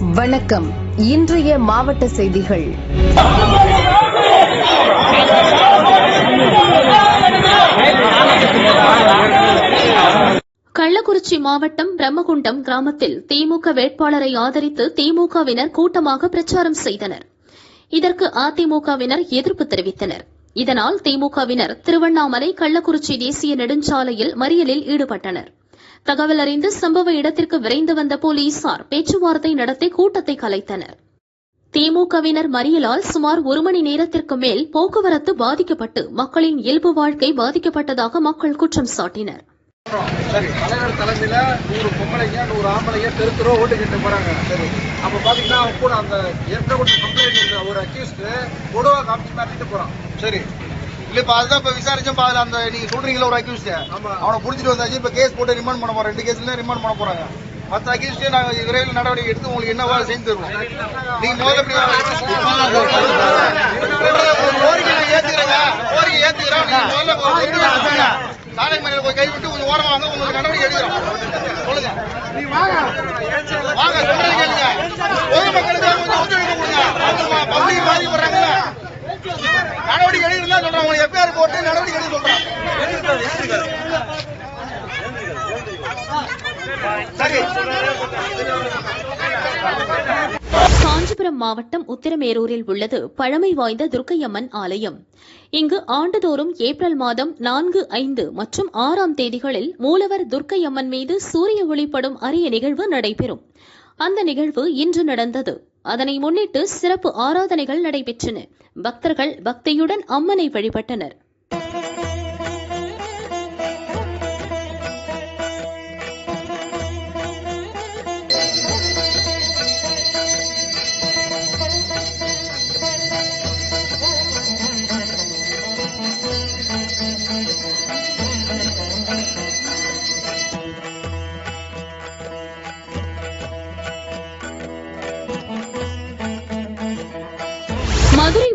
வணக்கம். இன்றைய மாவட்ட செய்திகள். கள்ளக்குறிச்சி மாவட்டம் பிரம்மகுண்டம் கிராமத்தில் திமுக வேட்பாளரை ஆதரித்து திமுகவினர் கூட்டமாக பிரச்சாரம் செய்தனர். இதற்கு அதிமுகவினர் எதிர்ப்பு தெரிவித்தனர். இதனால் திமுகவினர் திருவண்ணாமலை கள்ளக்குறிச்சி தேசிய நெடுஞ்சாலையில் மறியலில் ஈடுபட்டனர். தகவல் அறிந்து சம்பவ இடத்திற்கு விரைந்து வந்த போலீசார் பேச்சுவார்த்தை நடத்தி கூட்டத்தை கலைத்தனர். திமுகவினர் மறியலால் சுமார் ஒரு மணி நேரத்திற்கு மேல் போக்குவரத்து பாதிக்கப்பட்டு மக்களின் இயல்பு வாழ்க்கை பாதிக்கப்பட்டதாக மக்கள் குற்றம் சாட்டினர். தலைவர் தலைமையில நூறு பொம்பளைங்க நூறு ஆம்பளைங்க தெரு தெருவா ஓட்டு கேட்டு போறாங்க. சரி அப்ப பாத்தீங்கன்னா அவன் கூட அந்த ஏற்கனவே ஒரு கம்ப்ளைண்ட் இருந்த ஒரு அக்யூஸ்ட் கொடுவா காமிச்சு மிரட்டிட்டு போறான். சரி இல்ல இப்ப அதுதான் இப்ப விசாரிச்சோம் அதுல அந்த நீங்க சொல்றீங்களா ஒரு அக்யூஸ்ட். அவனை புடிச்சிட்டு வந்தாச்சு இப்ப கேஸ் போட்டு ரிமாண்ட் பண்ண போறோம் ரெண்டு கேஸ்ல ரிமாண்ட் பண்ண போறாங்க. மத்த அக்யூஸ்டே நாங்க விரைவில் நடவடிக்கை எடுத்து உங்களுக்கு என்ன வேலை செஞ்சு தருவோம். நீங்க முதல்ல கோரிக்கை ஏத்துக்கிறேங்க. கோரிக்கை ஏத்துக்கிறேன். நீங்க முதல்ல. சாலை மறியல் போய் கைவிட்டு கொஞ்சம் ஓரமா வாங்க உங்களுக்கு நடவடிக்கை எடுக்கிறோம். சொல்லுங்க. வாங்க சொல்றது கேளுங்க. பொதுமக்களுக்கு கொஞ்சம் ஒத்துழைப்பு கொடுங்க. அவங்க பப்ளிக் பாதிக்க போறாங்கல்ல நடவடிக்கை எடுக்கலாம் சொல்றேன். உங்களுக்கு எஃப்ஐஆர் போட்டு நடவடிக்கை எடுக்க சொல்றேன். காஞ்சிபுரம் மாவட்டம் உத்திரமேரூரில் உள்ளது பழமை வாய்ந்த துர்க்கையம்மன் ஆலயம். இங்கு ஆண்டுதோறும் ஏப்ரல் மாதம் நான்கு ஐந்து மற்றும் ஆறாம் தேதிகளில் மூலவர் துர்க்கையம்மன் மீது சூரிய ஒளிப்படும் அரிய நிகழ்வு நடைபெறும். அந்த நிகழ்வு இன்று நடந்தது. அதனை முன்னிட்டு சிறப்பு ஆராதனைகள் நடைபெற்றன. பக்தர்கள் பக்தியுடன் அம்மனை வழிபட்டனர்.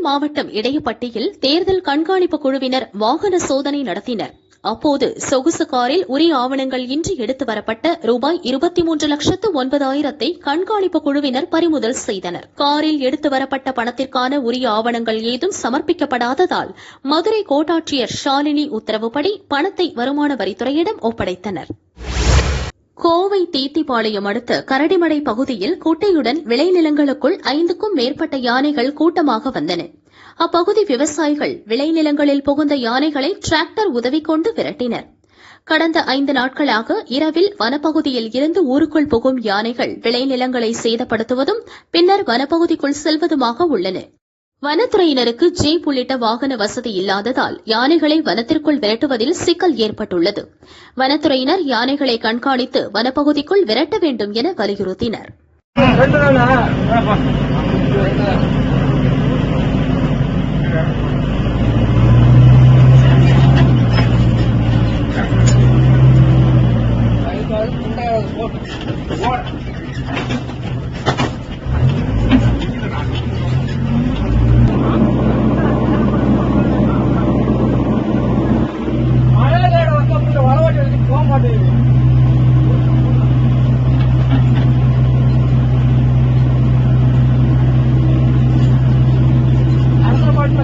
மாவட்டம் இடையப்பட்டியில் தேர்தல் கண்காணிப்பு குழுவினர் வாகன சோதனை நடத்தினர். அப்போது சொகுசு காரில் உரிய ஆவணங்கள் இன்றி எடுத்து வரப்பட்ட ரூபாய் இருபத்தி மூன்று லட்சத்து ஒன்பதாயிரத்தை கண்காணிப்பு குழுவினர் பறிமுதல் செய்தனர். காரில் எடுத்து வரப்பட்ட பணத்திற்கான உரிய ஆவணங்கள் ஏதும் சமர்ப்பிக்கப்படாததால் மதுரை கோட்டாட்சியர் ஷாலினி உத்தரவுப்படி பணத்தை வருமான வரித்துறையிடம் ஒப்படைத்தனர். கோவை தீத்திபாளையம் அடுத்த கரடிமடை பகுதியில் குட்டையுடன் விளைநிலங்களுக்குள் ஐந்துக்கும் மேற்பட்ட யானைகள் கூட்டமாக வந்தன. அப்பகுதி விவசாயிகள் விளைநிலங்களில் புகுந்த யானைகளை டிராக்டர் உதவி கொண்டு விரட்டினர். கடந்த ஐந்து நாட்களாக இரவில் வனப்பகுதியில் இருந்து ஊருக்குள் புகும் யானைகள் விளைநிலங்களை சேதப்படுத்துவதும் பின்னர் வனப்பகுதிக்குள் செல்வதுமாக உள்ளன. வனத்துறையினருக்கு ஜீப் உள்ளிட்ட வாகன வசதி இல்லாததால் யானைகளை வனத்திற்குள் விரட்டுவதில் சிக்கல் ஏற்பட்டுள்ளது வனத்துறையினர் யானைகளை கண்காணித்து வனப்பகுதிக்குள் விரட்ட வேண்டும் என வலியுறுத்தினர் What நாளா போக மாட்டேங்குது அடுத்த பாட்டுல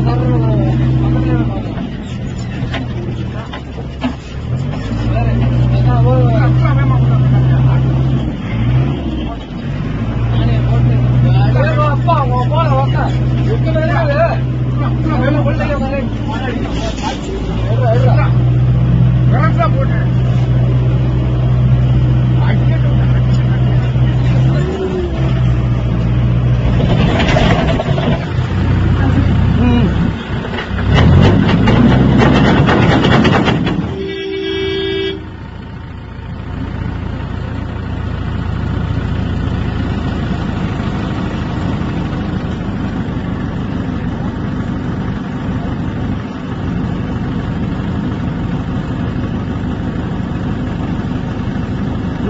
சர்வ அப்பா போன ஒக்க எட்டு போட்டு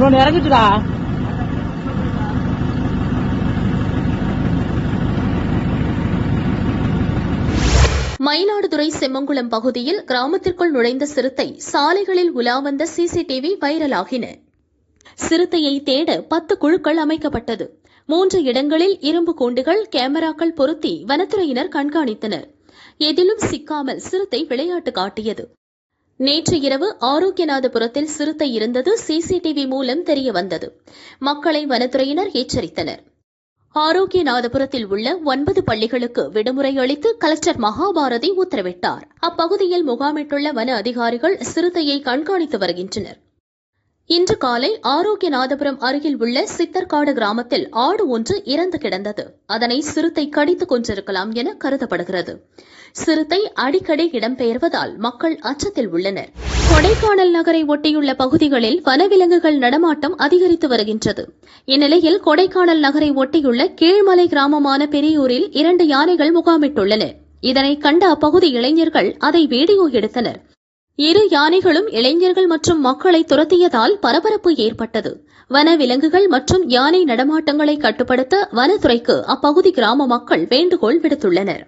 இன்னொன்று இறங்குச்சுடா மயிலாடுதுறை செம்மங்குளம் பகுதியில் கிராமத்திற்குள் நுழைந்த சிறுத்தை சாலைகளில் உலா வந்த சிசிடிவி வைரலாகின. சிறுத்தையை தேட பத்து குழுக்கள் அமைக்கப்பட்டது. மூன்று இடங்களில் இரும்பு கூண்டுகள் கேமராக்கள் பொருத்தி வனத்துறையினர் கண்காணித்தனர். எதிலும் சிக்காமல் சிறுத்தை விளையாட்டு காட்டியது. நேற்று இரவு ஆரோக்கியநாதபுரத்தில் சிறுத்தை இருந்தது சிசிடிவி மூலம் தெரிய வந்தது மக்களை வனத்துறையினர் எச்சரித்தனர். ஆரோக்கியநாதபுரத்தில் உள்ள ஒன்பது பள்ளிகளுக்கு விடுமுறை அளித்து கலெக்டர் மகாபாரதி உத்தரவிட்டார். அப்பகுதியில் முகாமிட்டுள்ள வன அதிகாரிகள் சிறுத்தையை கண்காணித்து வருகின்றனர். இன்று காலை ஆரோக்கியநாதபுரம் அருகில் உள்ள சித்தர்காடு கிராமத்தில் ஆடு ஒன்று இறந்து கிடந்தது. அதனை சிறுத்தை கடித்துக் கொண்டிருக்கலாம் என கருதப்படுகிறது. சிறுத்தை அடிக்கடி இடம்பெயர்வதால் மக்கள் அச்சத்தில் உள்ளனர். கொடைக்கானல் நகரை ஒட்டியுள்ள பகுதிகளில் வனவிலங்குகள் நடமாட்டம் அதிகரித்து வருகின்றது. இந்நிலையில் கொடைக்கானல் நகரை ஒட்டியுள்ள கீழ்மலை கிராமமான பெரியூரில் இரண்டு யானைகள் முகாமிட்டுள்ளன. இதனை கண்ட அப்பகுதி இளைஞர்கள் அதை வீடியோ எடுத்தனர். இரு யானைகளும் இளைஞர்கள் மற்றும் மக்களை துரத்தியதால் பரபரப்பு ஏற்பட்டது. வன விலங்குகள் மற்றும் யானை நடமாட்டங்களை கட்டுப்படுத்த வனத்துறைக்கு அப்பகுதி கிராம மக்கள் வேண்டுகோள் விடுத்துள்ளனர்.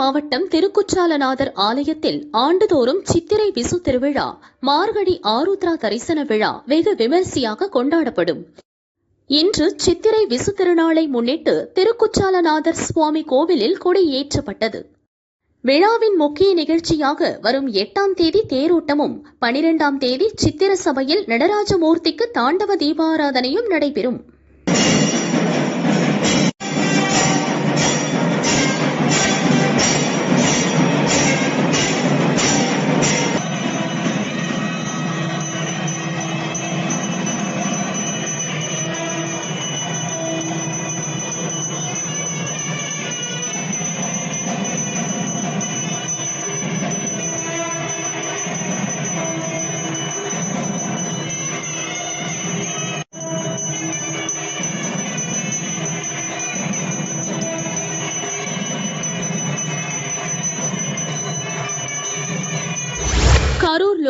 மாவட்டம் திருக்குற்றாலநாதர் ஆலயத்தில் ஆண்டுதோறும் சித்திரை விசு திருவிழா மார்கழி ஆருத்ரா தரிசன விழா வெகு விமரிசையாக கொண்டாடப்படும். இன்று சித்திரை விசு திருநாளை முன்னிட்டு திருக்குற்றாலநாதர் சுவாமி கோவிலில் கொடியேற்றப்பட்டது விழாவின் முக்கிய நிகழ்ச்சியாக வரும் எட்டாம் தேதி தேரோட்டமும் பனிரெண்டாம் தேதி சித்திர சபையில் நடராஜமூர்த்திக்கு தாண்டவ தீபாராதனையும் நடைபெறும்.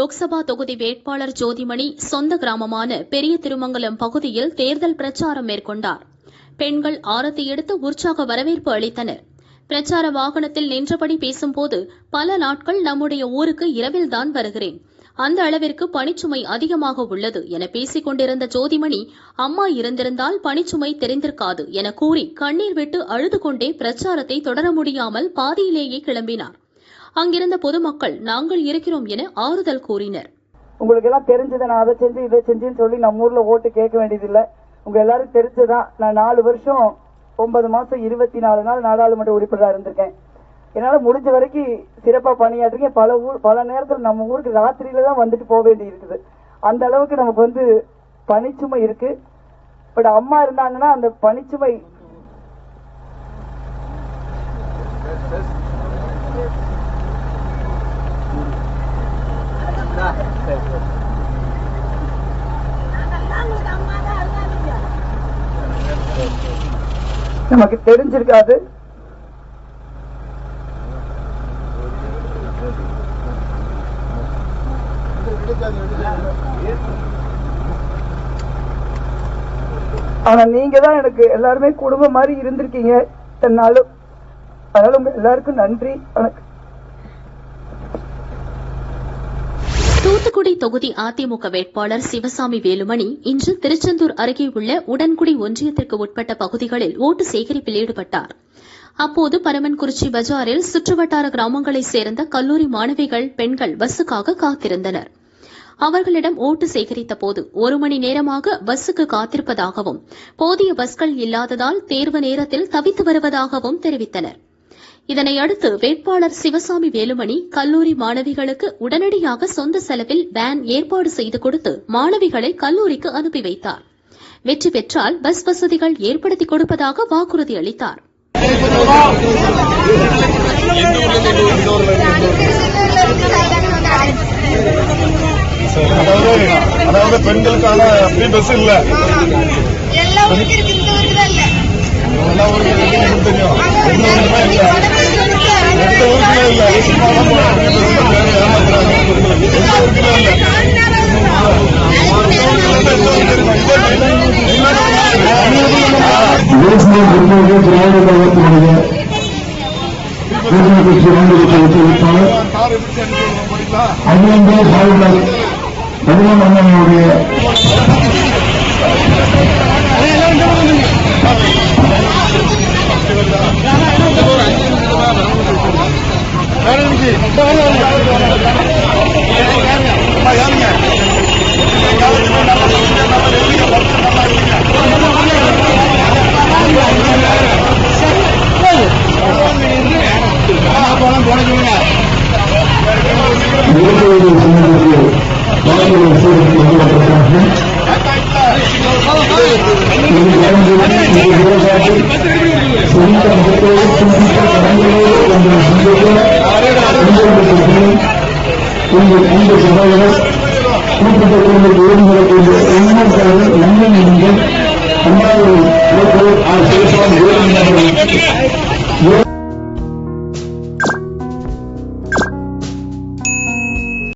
லோக்சபா தொகுதி வேட்பாளர் ஜோதிமணி சொந்த கிராமமான பெரிய திருமங்கலம் பகுதியில் தேர்தல் பிரச்சாரம் மேற்கொண்டார். பெண்கள் ஆரத்தி எடுத்து உற்சாக வரவேற்பு அளித்தனர். பிரச்சார வாகனத்தில் நின்றபடி பேசும்போது பல நாட்கள் நம்முடைய ஊருக்கு இரவில்தான் வருகிறேன். அந்த அளவிற்கு பணிச்சுமை அதிகமாக உள்ளது என பேசிக் கொண்டிருந்த ஜோதிமணி அம்மா இருந்திருந்தால் பணிச்சுமை தெரிந்திருக்காது என கூறி கண்ணீர் விட்டு அழுது கொண்டே பிரச்சாரத்தை தொடர முடியாமல் பாதியிலேயே கிளம்பினார். அங்கிருந்த பொதுமக்கள் நாங்கள் இருக்கிறோம் என ஆறுதல் கூறினர். உங்களுக்கு எல்லாம் தெரிஞ்சதை நான் அதை செஞ்சு இதை செஞ்சுன்னு சொல்லி நம்ம ஊர்ல ஓட்டு கேட்க வேண்டியதில்லை. உங்க எல்லாரும் தெரிஞ்சதான் நான் நாலு வருஷம் ஒன்பது மாசம் இருபத்தி நாலு நாள் நாடாளுமன்ற உறுப்பினராக இருந்திருக்கேன். என்னால முடிஞ்ச வரைக்கும் சிறப்பா பணியாற்றிருக்கேன் பல ஊர் பல நேரத்தில் நம்ம ஊருக்கு ராத்திரியில தான் வந்துட்டு போக வேண்டி இருக்குது அந்த அளவுக்கு நமக்கு வந்து பனிச்சுமை இருக்கு. பட் அம்மா இருந்தாங்கன்னா அந்த பனிச்சுமை நமக்கு தெரிஞ்சிருக்காது. ஆனா நீங்க தான் எனக்கு எல்லாருமே குடும்பம் மாதிரி இருந்திருக்கீங்க. என்னாலும் அதனால உங்க எல்லாருக்கும் நன்றி. வணக்கம். தூத்துக்குடி தொகுதி அதிமுக வேட்பாளர் சிவசாமி வேலுமணி இன்று திருச்செந்தூர் அருகே உள்ள உடன்குடி ஒன்றியத்திற்கு உட்பட்ட பகுதிகளில் ஓட்டு சேகரிப்பில் ஈடுபட்டார். அப்போது பரமன்குறிச்சி பஜாரில் சுற்றுவட்டார கிராமங்களைச் சேர்ந்த கல்லூரி மாணவிகள் பெண்கள் பஸ்ஸுக்காக காத்திருந்தனர். அவர்களிடம் ஓட்டு சேகரித்த போது ஒரு மணி நேரமாக பஸ்ஸுக்கு காத்திருப்பதாகவும் போதிய பஸ்கள் இல்லாததால் தேர்வு நேரத்தில் தவித்து வருவதாகவும் தெரிவித்தனர். இதனையடுத்து வேட்பாளர் சிவசாமி வேலுமணி கல்லூரி மாணவிகளுக்கு உடனடியாக சொந்த செலவில் வேன் ஏற்பாடு செய்து கொடுத்து மாணவிகளை கல்லூரிக்கு அனுப்பி வைத்தார். வெற்றி பெற்றால் பஸ் வசதிகள் ஏற்படுத்தி கொடுப்பதாக வாக்குறுதி அளித்தார். அதாவது பெண்களுக்கான ஃப்ரீ பஸ் இல்ல. தேசிய முன்னோக்கிய திராவிட கழகத்தினுடைய கூட்டணி கட்சி அண்ணனுடைய முகத்தோடு சிந்தித்த கடங்களோடு உங்களை சந்திக்க உங்களுடைய உங்கள் அன்பு சகோதரர் குறிப்பிட்ட குடும்பத்தை உரிமைகளுக்கு உண்மைக்காக உண்மை நீங்கள் அம்மாவை ஆசிரியர்